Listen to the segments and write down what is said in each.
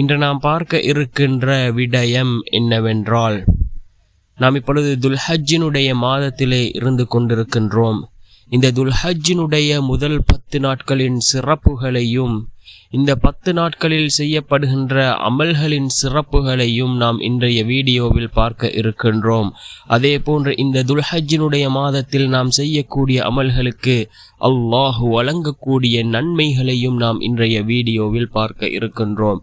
இன்று நாம் பார்க்க இருக்கின்ற விடயம் என்னவென்றால் நாம் இப்பொழுது துல்ஹஜ்ஜினுடைய மாதத்திலே இருந்து கொண்டிருக்கின்றோம். இந்த துல்ஹஜ்ஜினுடைய முதல் பத்து நாட்களின் சிறப்புகளையும் இந்த பத்து நாட்களில் செய்யப்படுகின்ற அமல்களின் சிறப்புகளையும் நாம் இன்றைய வீடியோவில் பார்க்க இருக்கின்றோம். அதே போன்று இந்த துல்ஹஜ்ஜினுடைய மாதத்தில் நாம் செய்யக்கூடிய அமல்களுக்கு அல்லாஹு வழங்கக்கூடிய நன்மைகளையும் நாம் இன்றைய வீடியோவில் பார்க்க இருக்கின்றோம்.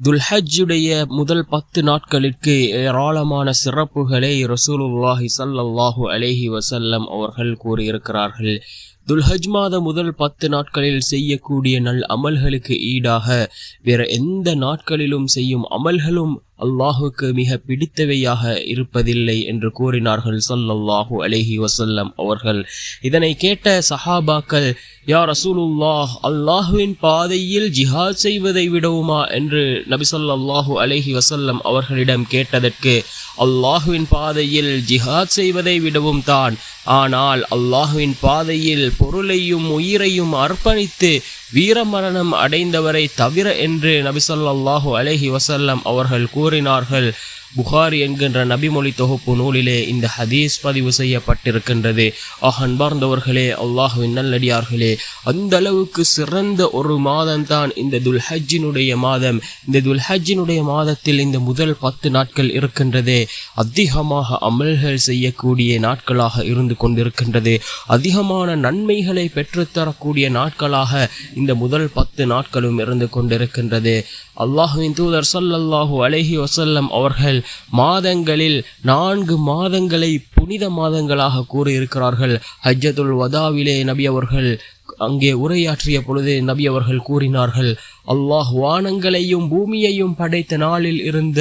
துல்ஹஜ்ஜுடைய முதல் பத்து நாட்களுக்கு ஏராளமான சிறப்புகளை ரசூலுல்லாஹி சல்லல்லாஹு அலேஹி வசல்லம் அவர்கள் கூறியிருக்கிறார்கள். துல்ஹஜ் மாத முதல் பத்து நாட்களில் செய்யக்கூடிய நல் அமல்களுக்கு ஈடாக வேற எந்த நாட்களிலும் செய்யும் அமல்களும் அல்லாஹுக்கு மிக பிடித்தவையாக இருப்பதில்லை என்று கூறினார்கள் சொல்லல்லாஹு அலேஹி வசல்லம் அவர்கள். இதனை கேட்ட சஹாபாக்கள் யா ரசூலுல்லாஹ் அல்லாஹுவின் பாதையில் ஜிஹாத் செய்வதை விடவுமா? என்று நபி சொல்லாஹு அலேஹி வசல்லம் அவர்களிடம் கேட்டதற்கு அல்லாஹுவின் பாதையில் ஜிஹாத் செய்வதை விடவும் தான். ஆனால் அல்லாஹுவின் பாதையில் பொருளையும் உயிரையும் அர்ப்பணித்து வீரமரணம் அடைந்தவரை தவிர என்று நபிசல்லாஹு அலஹி வசல்லம் அவர்கள் கூறினார்கள். புகாரி என்கின்ற நபிமொழி தொகுப்பு நூலிலே இந்த ஹதீஸ் பதிவு செய்யப்பட்டிருக்கின்றது. ஆக அன்பார்ந்தவர்களே அல்லாஹுவின் நல்லடியார்களே அந்த அளவுக்கு சிறந்த ஒரு மாதம் தான் இந்த துல்ஹஜ்ஜினுடைய மாதம். இந்த துல்ஹஜ்ஜினுடைய மாதத்தில் இந்த முதல் பத்து நாட்கள் இருக்கின்றதே. அதிகமாக அமல்கள் செய்யக்கூடிய நாட்களாக இருந்து கொண்டிருக்கின்றது. அதிகமான நன்மைகளை பெற்றுத்தரக்கூடிய நாட்களாக இந்த முதல் பத்து நாட்களும் இருந்து கொண்டிருக்கின்றது. அல்லாஹுவின் தூதர் சல்லல்லாஹு அலஹி வசல்லம் அவர்கள் மாதங்களில் நான்கு மாதங்களை புனித மாதங்களாக கூறியிருக்கிறார்கள். ஹஜ்ஜத்துல் வதாவிலே நபி அவர்கள் அங்கே உரையாற்றிய பொழுது நபி அவர்கள் கூறினார்கள் அல்லாஹ் வானங்களையும் பூமியையும் படைத்த நாளில் இருந்த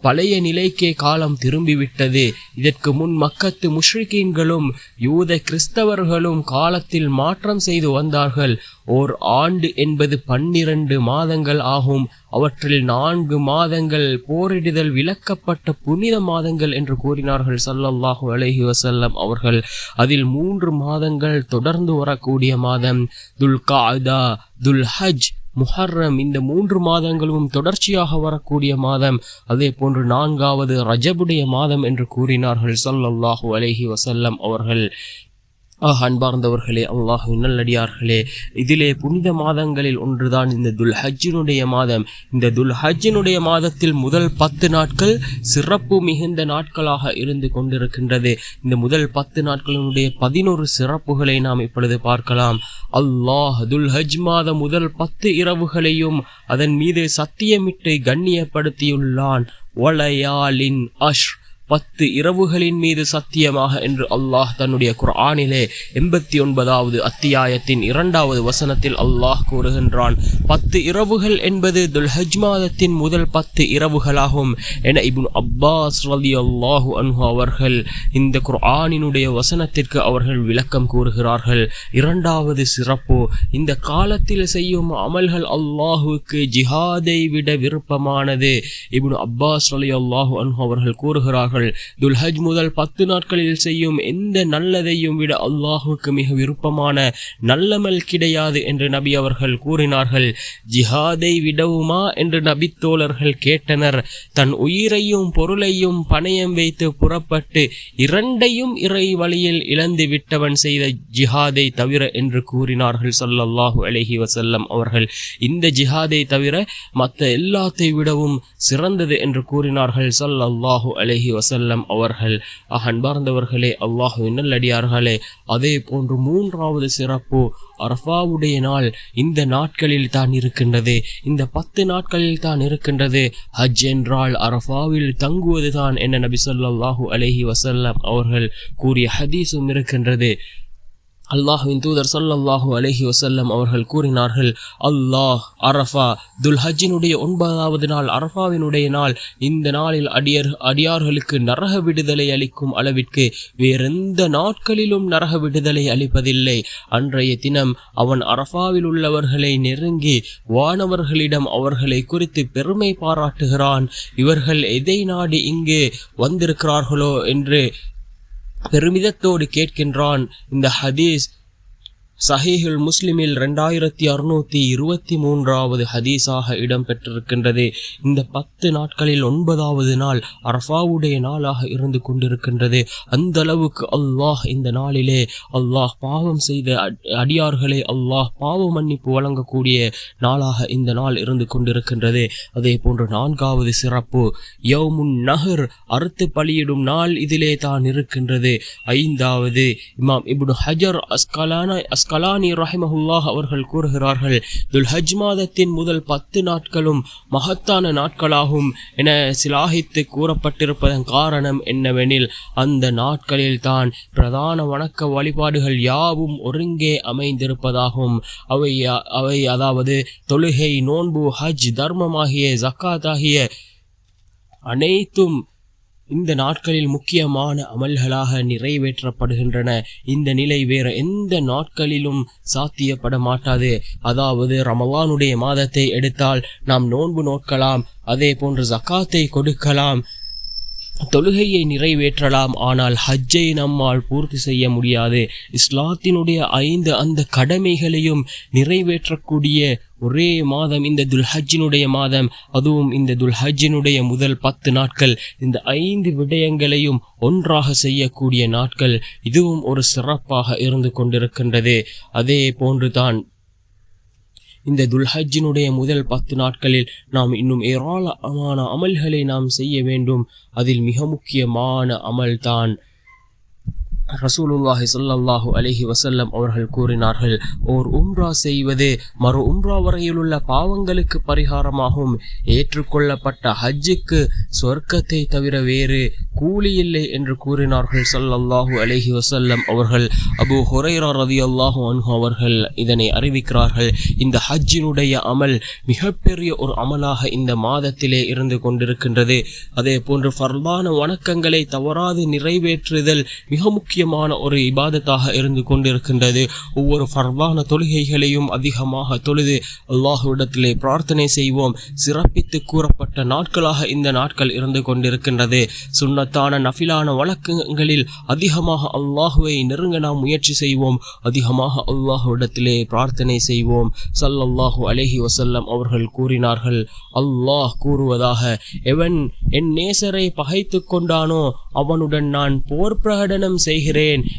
பழைய நிலைக்கே காலம் திரும்பிவிட்டது. இதற்கு முன் மக்கத்து முஷ்ரிகீன்களும் யூத கிறிஸ்தவர்களும் காலத்தில் மாற்றம் செய்து வந்தார்கள். ஓர் ஆண்டு என்பது பன்னிரண்டு மாதங்கள் ஆகும். அவற்றில் நான்கு மாதங்கள் போரிடுதல் விலக்கப்பட்ட புனித மாதங்கள் என்று கூறினார்கள் சல்லல்லாஹு அலஹி வசல்லம் அவர்கள். அதில் மூன்று மாதங்கள் தொடர்ந்து வரக்கூடிய மாதம். துல் காதா துல் ஹஜ் முஹர்ரம் இந்த மூன்று மாதங்களும் தொடர்ச்சியாக வரக்கூடிய மாதம். அதே போன்று நான்காவது ரஜபுடைய மாதம் என்று கூறினார்கள். சல்லல்லாஹு அலஹி வசல்லம் அவர்கள். ஆஹ் அன்பார்ந்தவர்களே அல்லாஹ் நல்லடியார்களே இதிலே புனித மாதங்களில் ஒன்றுதான் இந்த துல்ஹஜினுடைய மாதம். இந்த துல்ஹஜினுடைய மாதத்தில் முதல் பத்து நாட்கள் சிறப்பு மிகுந்த நாட்களாக இருந்து கொண்டிருக்கின்றது. இந்த முதல் பத்து நாட்களினுடைய பதினோரு சிறப்புகளை நாம் இப்பொழுது பார்க்கலாம். அல்லாஹ் துல்ஹஜ் மாத முதல் பத்து இரவுகளையும் அதன் மீது சத்தியமிட்டு கண்ணியப்படுத்தியுள்ளான். ஒலையாலின் அஷ் பத்து இரவுகளின் மீது சத்தியமாக என்று அல்லாஹ் தன்னுடைய குர்ஆனிலே எண்பத்தி ஒன்பதாவது அத்தியாயத்தின் இரண்டாவது வசனத்தில் அல்லாஹ் கூறுகின்றான். பத்து இரவுகள் என்பது துல்ஹஜ் மாதத்தின் முதல் பத்து இரவுகளாகும் என இபுன் அப்பாஸ் ரலி அல்லாஹு அன்ஹு அவர்கள் இந்த குர்ஆனினுடைய வசனத்திற்கு அவர்கள் விளக்கம் கூறுகிறார்கள். இரண்டாவது சிறப்பு இந்த காலத்தில் செய்யும் அமல்கள் அல்லாஹுக்கு ஜிஹாதை விட விருப்பமானது. இபுன் அப்பாஸ் ரலி அல்லாஹு அன்ஹு அவர்கள் கூறுகிறார்கள் கூறினார்கள் துல்ஹஜ் முதல் பத்து நாட்களில் செய்யும் எந்த நல்லதையும் விட அல்லாஹுக்கு மிக விருப்பமான நல்லமல் கிடையாது என்று நபி அவர்கள் கூறினார்கள். ஜிஹாதை விடவுமா என்று நபி தோழர்கள் கேட்டனர். தன் உயிரையும் பொருளையும் பணயம் வைத்து புறப்பட்டு இரண்டையும் இறை வழியில் இழந்து விட்டவன் செய்த ஜிஹாதை தவிர என்று கூறினார்கள் ஸல்லல்லாஹு அலஹி வசல்லம் அவர்கள். இந்த ஜிஹாதை தவிர மற்ற எல்லாத்தை விடவும் சிறந்தது என்று கூறினார்கள் சொல்லல்லாஹு அலஹி வசல்லம் வசல்லம் அவர்கள் அன்பார்ந்தவர்களே அல்லாஹுவின் நல்லடியார்களே அதே போன்று மூன்றாவது சிறப்பு அரஃபாவுடைய நாள் இந்த நாட்களில் தான் இருக்கின்றது. இந்த பத்து நாட்களில் தான் இருக்கின்றது. ஹஜ் என்றால் அரஃபாவில் தங்குவது தான் என்ன நபி ஸல்லல்லாஹு அலஹி வசல்லம் அவர்கள் கூறிய ஹதீஸும் இருக்கின்றது. அல்லாஹுவின் தூதர் ஸல்லல்லாஹு அலஹி வசல்லம் அவர்கள் கூறினார்கள் அல்லாஹ் அரஃபா துல்ஹஜினுடைய ஒன்பதாவது நாள் அரஃபாவினுடைய நாள் இந்த நாளில் அடியர் அடியார்களுக்கு நரக விடுதலை அளிக்கும் அளவிற்கு வேறெந்த நாட்களிலும் நரக விடுதலை அளிப்பதில்லை. அன்றைய தினம் அவன் அரஃபாவில் உள்ளவர்களை நெருங்கி வானவர்களிடம் அவர்களை குறித்து பெருமை பாராட்டுகிறான். இவர்கள் எதை நாடி இங்கு வந்திருக்கிறார்களோ என்று பெருமிதத்தோடு கேட்கின்றான். இந்த ஹதீஸ் சஹீஹுல் முஸ்லிமில் ரெண்டாயிரத்தி அறுநூத்தி இருபத்தி மூன்றாவது ஹதீஸாக இடம்பெற்றிருக்கின்றது. இந்த பத்து நாட்களில் ஒன்பதாவது நாள் அரஃபாவுடைய நாளாக இருந்து கொண்டிருக்கின்றது. அந்த அளவுக்கு அல்லாஹ் இந்த நாளிலே அல்லாஹ் பாவம் செய்த அடியார்களே அடியார்களை அல்லாஹ் பாவ மன்னிப்பு வழங்கக்கூடிய நாளாக இந்த நாள் இருந்து கொண்டிருக்கின்றது. அதே போன்று நான்காவது சிறப்பு யோமுன் நகர் அறுத்து பலியிடும் நாள் இதிலே தான் இருக்கின்றது. ஐந்தாவது இமாம் இப்னு ஹஜர் அஸ்கலான அஸ்கலானி ரஹிமஹுல்லாஹ் அவர்கள் கூறுகிறார்கள் துல்ஹஜ் மாதத்தின் முதல் பத்து நாட்களும் மகத்தான நாட்களாகும் என சிலாகித்து கூறப்பட்டிருப்பதன் காரணம் என்னவெனில் அந்த நாட்களில் தான் பிரதான வணக்க வழிபாடுகள் யாவும் ஒருங்கே அமைந்திருப்பதாகும். அவை அவை அதாவது தொழுகை நோன்பு ஹஜ் தர்மமாகிய ஜக்காத் ஆகிய அனைத்தும் இந்த நாட்களில் முக்கியமான அமல்களாக நிறைவேற்றப்படுகின்றன. இந்த நிலை வேற எந்த நாட்களிலும் சாத்தியப்பட மாட்டாது. அதாவது ரமலானுடைய மாதத்தை எடுத்தால் நாம் நோன்பு நோக்கலாம் அதே போன்று ஜக்காத்தை கொடுக்கலாம். தொழுகையை நிறைவேற்றலாம் ஆனால் ஹஜ்ஜை நம்மால் பூர்த்தி செய்ய முடியாது. இஸ்லாத்தினுடைய ஐந்து அந்த கடமைகளையும் நிறைவேற்றக்கூடிய ஒரே மாதம் இந்த துல்ஹஜ்ஜினுடைய மாதம். அதுவும் இந்த துல்ஹஜ்ஜினுடைய முதல் பத்து நாட்கள். இந்த ஐந்து விடயங்களையும் ஒன்றாக செய்யக்கூடிய நாட்கள். இதுவும் ஒரு சிறப்பாக இருந்து கொண்டிருக்கின்றது. அதே போன்றுதான் இந்த துல்ஹஜினுடைய முதல் பத்து நாட்களில் நாம் இன்னும் ஏராளமான அமல்களை நாம் செய்ய வேண்டும். அதில் மிக முக்கியமான அமல்தான் ரசூலுல்லாஹி சொல்லல்லாஹு அலஹி வசல்லம் அவர்கள் கூறினார்கள் ஓர் உம்ரா செய்வது மறு உம்ரா வரையிலுள்ள பாவங்களுக்கு பரிகாரமாகும். ஏற்றுக்கொள்ளப்பட்ட ஹஜ்ஜுக்கு சொர்க்கத்தை தவிர வேறு கூலி இல்லை என்று கூறினார்கள் சொல்லல்லாஹு அலைஹி வசல்லம் அவர்கள். அபூ ஹுரைரா ரலியல்லாஹு அன்ஹு அவர்கள் இதனை அறிவிக்கிறார்கள் இந்த ஹஜ்ஜினுடைய அமல் மிகப்பெரிய ஒரு அமலாக இந்த மாதத்திலே இருந்து கொண்டிருக்கின்றது. அதே போன்று ஃபர்லான வணக்கங்களை தவறாது நிறைவேற்றுதல் மிக முக்கிய முக்கியமான ஒரு இபாதத்தாக இருந்து கொண்டிருக்கின்றது. ஒவ்வொரு ஃபர்வான தொழுகைகளையும் அதிகமாக தொழுது அல்லாஹுவிடத்திலே பிரார்த்தனை செய்வோம். சிறப்பித்து கூறப்பட்ட நாட்களாக இந்த நாட்கள் இருந்து கொண்டிருக்கின்றது. சுண்ணத்தான நஃபிலான வழக்கங்களில் அதிகமாக அல்லாஹுவை நெருங்க நாம் முயற்சி செய்வோம். அதிகமாக அல்லாஹுவிடத்திலே பிரார்த்தனை செய்வோம். சல்லல்லாஹு அலஹி வசல்லம் அவர்கள் கூறினார்கள் அல்லாஹ் கூறுவதாக எவன் என் நேசரை பகைத்து கொண்டானோ அவனுடன் நான் போர் பிரகடனம் செய்கிறேன்.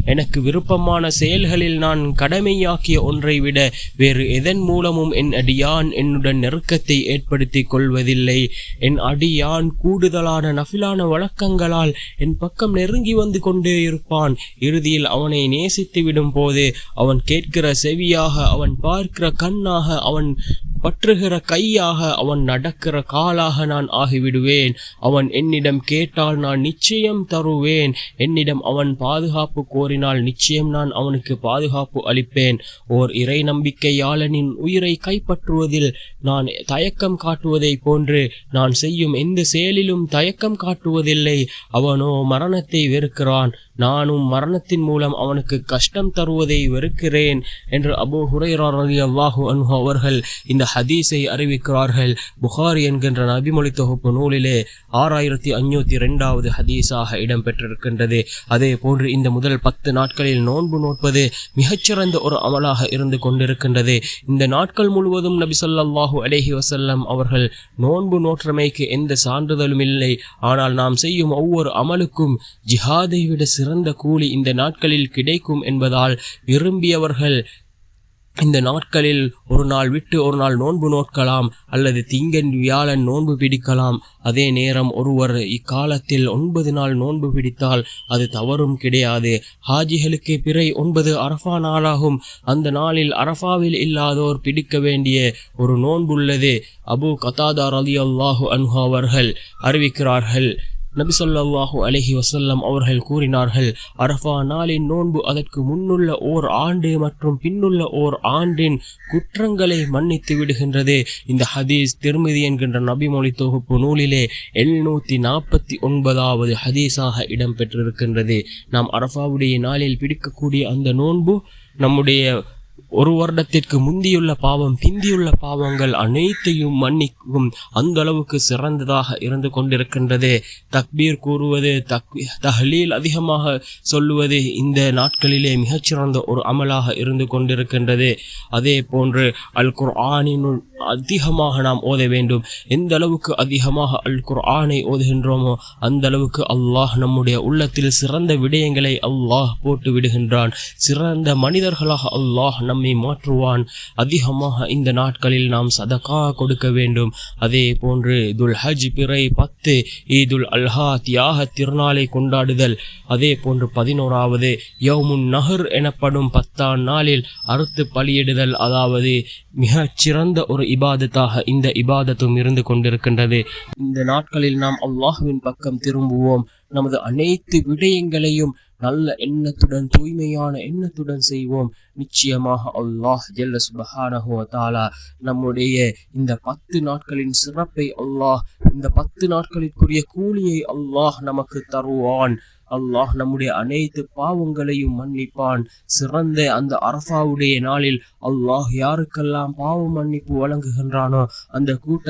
எனக்கு விருப்பமான செயல்களில் நான் கடமையாக்கிய ஒன்றை விட வேறு எதன் மூலமும் என் அடியான் என்னுடன் நெருக்கத்தை ஏற்படுத்திக் கொள்வதில்லை. என் அடியான் கூடுதலான நஃபிலான வழக்கங்களால் என் பக்கம் நெருங்கி வந்து கொண்டே இருப்பான். இறுதியில் அவனை நேசித்து விடும் போது அவன் கேட்கிற செவியாக அவன் பார்க்கிற கண்ணாக அவன் பற்றுகிற கையாக அவன் நடக்கிற காலாக நான் ஆகிவிடுவேன். அவன் என்னிடம் கேட்டால் நான் நிச்சயம் தருவேன். என்னிடம் அவன் பாதுகாப்பு கோரினால் நிச்சயம் நான் அவனுக்கு பாதுகாப்பு அளிப்பேன். ஓர் இறை நம்பிக்கையாளனின் உயிரை கைப்பற்றுவதில் நான் தயக்கம் காட்டுவதைப் போன்று நான் செய்யும் எந்த செயலிலும் தயக்கம் காட்டுவதில்லை. அவனோ மரணத்தை வெறுக்கிறான். நானும் மரணத்தின் மூலம் அவனுக்கு கஷ்டம் தருவதை வெறுக்கிறேன் என்று அபு ஹுரைரா ரலியல்லாஹு அன்ஹு அவர்கள் இந்த ஹதீஸை அறிவிக்கிறார்கள். புகாரி என்கின்ற நபிமொழி தொகுப்பு நூலிலே ஆறாயிரத்தி அஞ்சூத்தி இரண்டாவது ஹதீஸாக இடம்பெற்றிருக்கின்றது. அதே போன்று இந்த முதல் பத்து நாட்களில் நோன்பு நோட்பது மிகச்சிறந்த ஒரு அமலாக இருந்து கொண்டிருக்கின்றது. இந்த நாட்கள் முழுவதும் நபி சொல்லாஹு அலேஹி வசல்லம் அவர்கள் நோன்பு நோற்றமைக்கு எந்த சான்றிதழும் இல்லை. ஆனால் நாம் செய்யும் ஒவ்வொரு அமலுக்கும் ஜிஹாதை விட சிறந்த கூலி இந்த நாட்களில் கிடைக்கும் என்பதால் விரும்பியவர்கள் இந்த நாட்களில் ஒரு நாள் விட்டு ஒரு நாள் நோன்பு நோட்கலாம் அல்லது திங்கன் வியாழன் நோன்பு பிடிக்கலாம். அதே நேரம் ஒருவர் இக்காலத்தில் ஒன்பது நாள் நோன்பு பிடித்தால் அது தவறும் கிடையாது. ஹாஜிகளுக்கு பிறை ஒன்பது அரஃபா நாளாகும். அந்த நாளில் அரஃபாவில் இல்லாதோர் பிடிக்க வேண்டிய ஒரு நோன்புள்ளது. அபு கதாதார் அலி அல்லாஹு அன்ஹா அவர்கள் அறிவிக்கிறார்கள். நபி சொல்லாஹு அலஹி வசல்லம் அவர்கள் கூறினார்கள் அரஃபா நாளின் நோன்பு அதற்கு முன்னுள்ள ஓர் ஆண்டு மற்றும் பின்னுள்ள ஓர் ஆண்டின் குற்றங்களை மன்னித்து விடுகின்றது. இந்த ஹதீஸ் திருமதி என்கின்ற நபிமொழி தொகுப்பு நூலிலே எழுநூத்தி நாற்பத்தி ஒன்பதாவது ஹதீஸாக இடம்பெற்றிருக்கின்றது. நாம் அரஃபாவுடைய நாளில் பிடிக்கக்கூடிய அந்த நோன்பு நம்முடைய ஒரு வருடத்திற்கு முந்தியுள்ள பாவம் பிந்தியுள்ள பாவங்கள் அனைத்தையும் மன்னிக்கும் அந்த அளவுக்கு சிறந்ததாக இருந்து கொண்டிருக்கின்றது. தக்பீர் கூறுவது தக் தஹ்லீல் அதிகமாக சொல்லுவது இந்த நாட்களிலே மிகச்சிறந்த ஒரு அமலாக இருந்து கொண்டிருக்கின்றது. அதே போன்று அல் குர்ஆனினுள் அதிகமாக நாம் ஓத வேண்டும். எந்த அளவுக்கு அதிகமாக அல் குர்ஆனை ஓதுகின்றோமோ அந்த அளவுக்கு அல்லாஹ் நம்முடைய உள்ளத்தில் சிறந்த விடயங்களை அல்லாஹ் போட்டு விடுகின்றான். சிறந்த மனிதர்களாக அல்லாஹ் நம்மை மாற்றுவான். அதிகமாக இந்த நாட்களில் நாம் சதக்கா கொடுக்க வேண்டும். அதே போன்று துல் ஹஜ் பிறை பத்து ஈதுல் அல்ஹா தியாக திருநாளை கொண்டாடுதல். அதே போன்று பதினோராவது யவுமுன் நஹர் எனப்படும் பத்தாம் நாளில் அறுத்து பலியிடுதல். அதாவது மிகச் சிறந்த ஒரு இபாதத்தாக இந்த இபாதத்தும் இருந்து கொண்டிருக்கின்றது. இந்த நாட்களில் நாம் அல்லாஹுவின் பக்கம் திரும்புவோம். நமது அனைத்து விடயங்களையும் நல்ல எண்ணத்துடன் தூய்மையான எண்ணத்துடன் செய்வோம். நிச்சயமாக அல்லாஹ் ஜெல்ல சுபஹானஹோ தாலா நம்முடைய இந்த பத்து நாட்களின் சிறப்பை அல்லாஹ் இந்த பத்து நாட்களிற்குரிய கூலியை அல்லாஹ் நமக்கு தருவான். அல்லாஹ் நம்முடைய அனைத்து பாவங்களையும் மன்னிப்பான். சிறந்த அந்த அரஃபாவுடைய நாளில் அல்லாஹ் யாருக்கெல்லாம் பாவ மன்னிப்பு வழங்குகின்றானோ அந்த கூட்ட